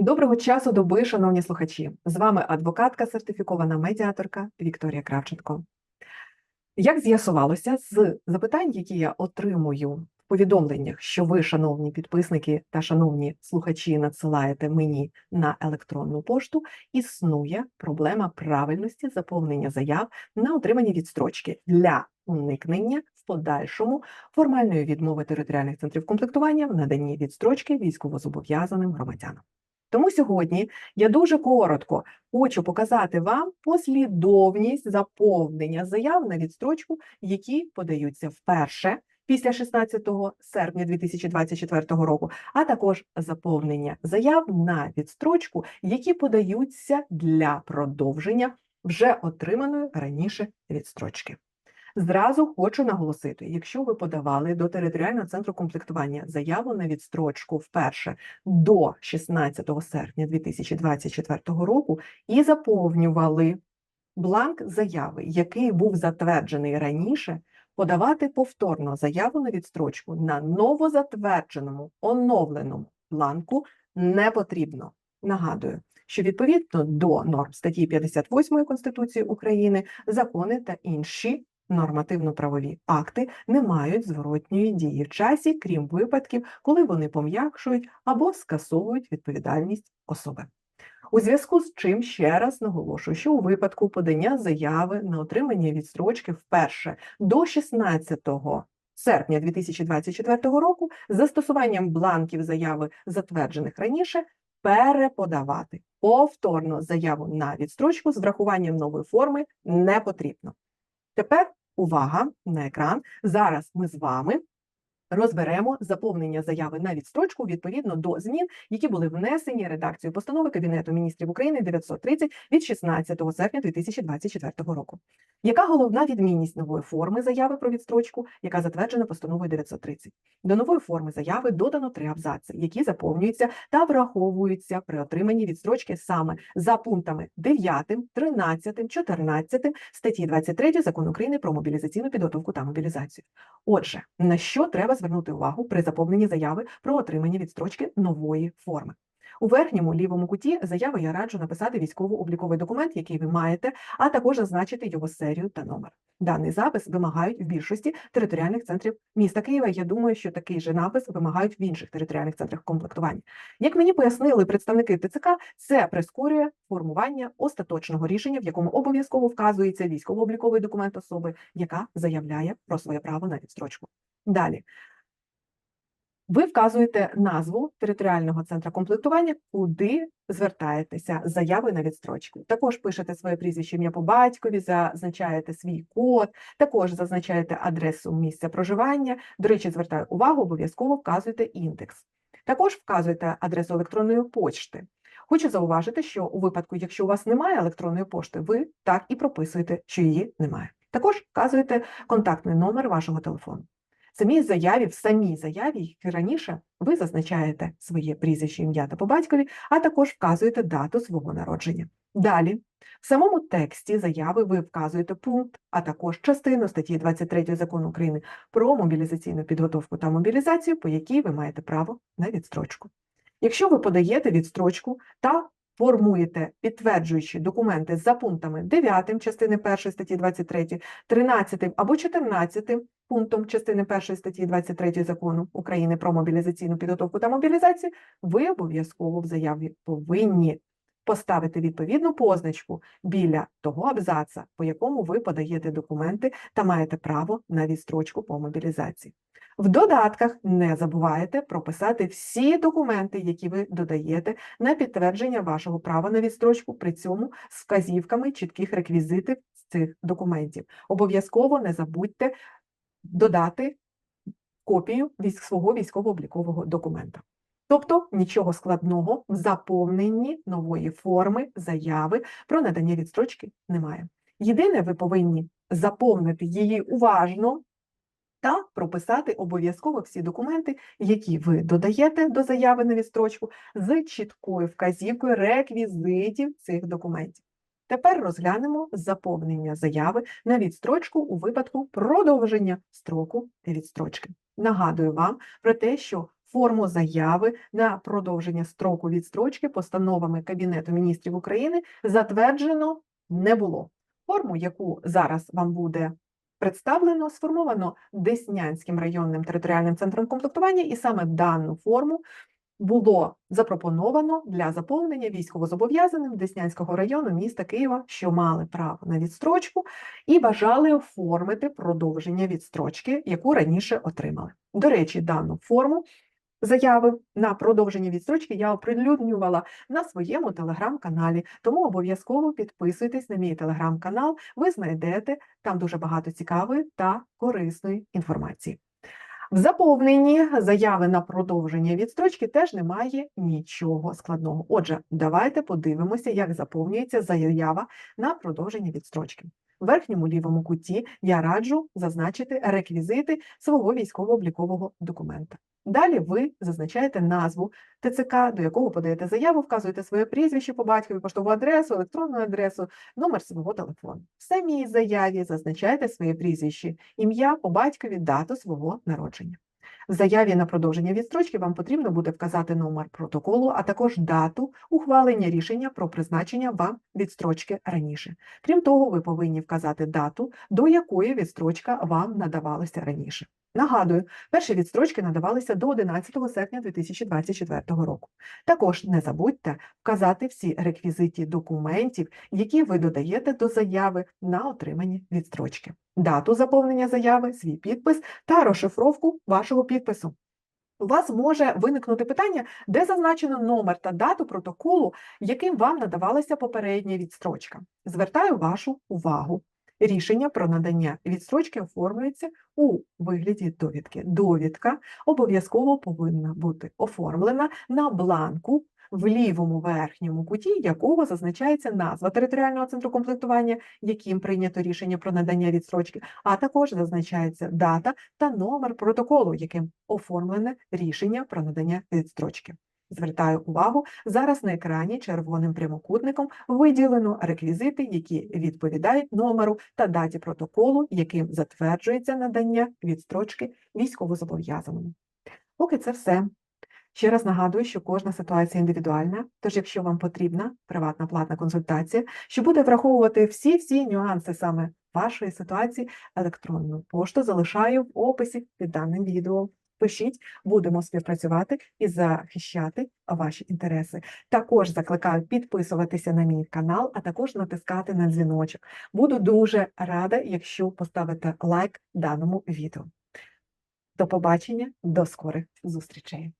Доброго часу доби, шановні слухачі! З вами адвокатка, сертифікована медіаторка Вікторія Кравченко. Як з'ясувалося з запитань, які я отримую в повідомленнях, що ви, шановні підписники та шановні слухачі, надсилаєте мені на електронну пошту, існує проблема правильності заповнення заяв на отримання відстрочки для уникнення в подальшому формальної відмови територіальних центрів комплектування в наданні відстрочки військовозобов'язаним громадянам. Тому сьогодні я дуже коротко хочу показати вам послідовність заповнення заяв на відстрочку, які подаються вперше після 16 серпня 2024 року, а також заповнення заяв на відстрочку, які подаються для продовження вже отриманої раніше відстрочки. Зразу хочу наголосити: якщо ви подавали до територіального центру комплектування заяву на відстрочку вперше до 16 серпня 2024 року і заповнювали бланк заяви, який був затверджений раніше, подавати повторно заяву на відстрочку на новозатвердженому оновленому бланку не потрібно. Нагадую, що відповідно до норм статті 58 Конституції України закони та інші нормативно-правові акти не мають зворотньої дії в часі, крім випадків, коли вони пом'якшують або скасовують відповідальність особи. У зв'язку з чим ще раз наголошую, що у випадку подання заяви на отримання відстрочки вперше до 16 серпня 2024 року застосуванням бланків заяви, затверджених раніше, переподавати повторно заяву на відстрочку з врахуванням нової форми не потрібно. Тепер увага на екран. Зараз ми з вами розберемо заповнення заяви на відстрочку відповідно до змін, які були внесені редакцією постанови Кабінету міністрів України 930 від 16 серпня 2024 року. Яка головна відмінність нової форми заяви про відстрочку, яка затверджена постановою 930? До нової форми заяви додано три абзаци, які заповнюються та враховуються при отриманні відстрочки саме за пунктами 9, 13, 14 статті 23 Закону України про мобілізаційну підготовку та мобілізацію. Отже, на що треба звернути увагу при заповненні заяви про отримання відстрочки нової форми? У верхньому лівому куті заяви я раджу написати військово-обліковий документ, який ви маєте, а також зазначити його серію та номер. Даний запис вимагають в більшості територіальних центрів міста Києва. Я думаю, що такий же напис вимагають в інших територіальних центрах комплектування. Як мені пояснили представники ТЦК, це прискорює формування остаточного рішення, в якому обов'язково вказується військово-обліковий документ особи, яка заявляє про своє право на відстрочку. Далі ви вказуєте назву територіального центру комплектування, куди звертаєтеся з заявою на відстрочку. Також пишете своє прізвище ім'я по батькові, зазначаєте свій код, також зазначаєте адресу місця проживання. До речі, звертаю увагу, обов'язково вказуєте індекс. Також вказуєте адресу електронної почти. Хочу зауважити, що у випадку, якщо у вас немає електронної пошти, ви так і прописуєте, що її немає. Також вказуєте контактний номер вашого телефону самій заяві, в самій заяві, як раніше, ви зазначаєте своє прізвище, ім'я та по батькові, а також вказуєте дату свого народження. Далі, в самому тексті заяви ви вказуєте пункт, а також частину статті 23 закону України про мобілізаційну підготовку та мобілізацію, по якій ви маєте право на відстрочку. Якщо ви подаєте відстрочку та формуєте підтверджуючі документи за пунктами 9 частини 1 статті 23, 13 або 14 пунктом частини 1 статті 23 закону України про мобілізаційну підготовку та мобілізацію, ви обов'язково в заяві повинні поставити відповідну позначку біля того абзаца, по якому ви подаєте документи та маєте право на відстрочку по мобілізації. В додатках не забувайте прописати всі документи, які ви додаєте на підтвердження вашого права на відстрочку, при цьому з вказівками чітких реквізитів з цих документів. Обов'язково не забудьте додати копію свого військово-облікового документа. Тобто нічого складного в заповненні нової форми заяви про надання відстрочки немає. Єдине, ви повинні заповнити її уважно та прописати обов'язково всі документи, які ви додаєте до заяви на відстрочку, з чіткою вказівкою реквізитів цих документів. Тепер розглянемо заповнення заяви на відстрочку у випадку продовження строку відстрочки. Нагадую вам про те, що форму заяви на продовження строку відстрочки постановами Кабінету міністрів України затверджено не було. Форму, яку зараз вам буде представлено, сформовано Деснянським районним територіальним центром комплектування, і саме дану форму було запропоновано для заповнення військовозобов'язаним Деснянського району міста Києва, що мали право на відстрочку і бажали оформити продовження відстрочки, яку раніше отримали. До речі, дану форму заяви на продовження відстрочки я оприлюднювала на своєму телеграм-каналі, тому обов'язково підписуйтесь на мій телеграм-канал. Ви знайдете там дуже багато цікавої та корисної інформації. В заповненні заяви на продовження відстрочки теж немає нічого складного. Отже, давайте подивимося, як заповнюється заява на продовження відстрочки. В верхньому лівому куті я раджу зазначити реквізити свого військово-облікового документа. Далі ви зазначаєте назву ТЦК, до якого подаєте заяву, вказуєте своє прізвище по батькові, поштову адресу, електронну адресу, номер свого телефону. В самій заяві зазначаєте своє прізвище, ім'я по батькові, дату свого народження. В заяві на продовження відстрочки вам потрібно буде вказати номер протоколу, а також дату ухвалення рішення про призначення вам відстрочки раніше. Крім того, ви повинні вказати дату, до якої відстрочка вам надавалася раніше. Нагадую, перші відстрочки надавалися до 11 серпня 2024 року. Також не забудьте вказати всі реквізиті документів, які ви додаєте до заяви на отримання відстрочки, дату заповнення заяви, свій підпис та розшифровку вашого підпису. У вас може виникнути питання, де зазначено номер та дату протоколу, яким вам надавалася попередня відстрочка. Звертаю вашу увагу. Рішення про надання відстрочки оформлюється у вигляді довідки. Довідка обов'язково повинна бути оформлена на бланку в лівому верхньому куті, якого зазначається назва територіального центру комплектування, яким прийнято рішення про надання відстрочки, а також зазначається дата та номер протоколу, яким оформлене рішення про надання відстрочки. Звертаю увагу, зараз на екрані червоним прямокутником виділено реквізити, які відповідають номеру та даті протоколу, яким затверджується надання відстрочки військовозобов'язаному. Поки це все. Ще раз нагадую, що кожна ситуація індивідуальна, тож якщо вам потрібна приватна платна консультація, що буде враховувати всі-всі нюанси саме вашої ситуації, електронну пошту залишаю в описі під даним відео. Пишіть, будемо співпрацювати і захищати ваші інтереси. Також закликаю підписуватися на мій канал, а також натискати на дзвіночок. Буду дуже рада, якщо поставите лайк даному відео. До побачення, до скорих зустрічей!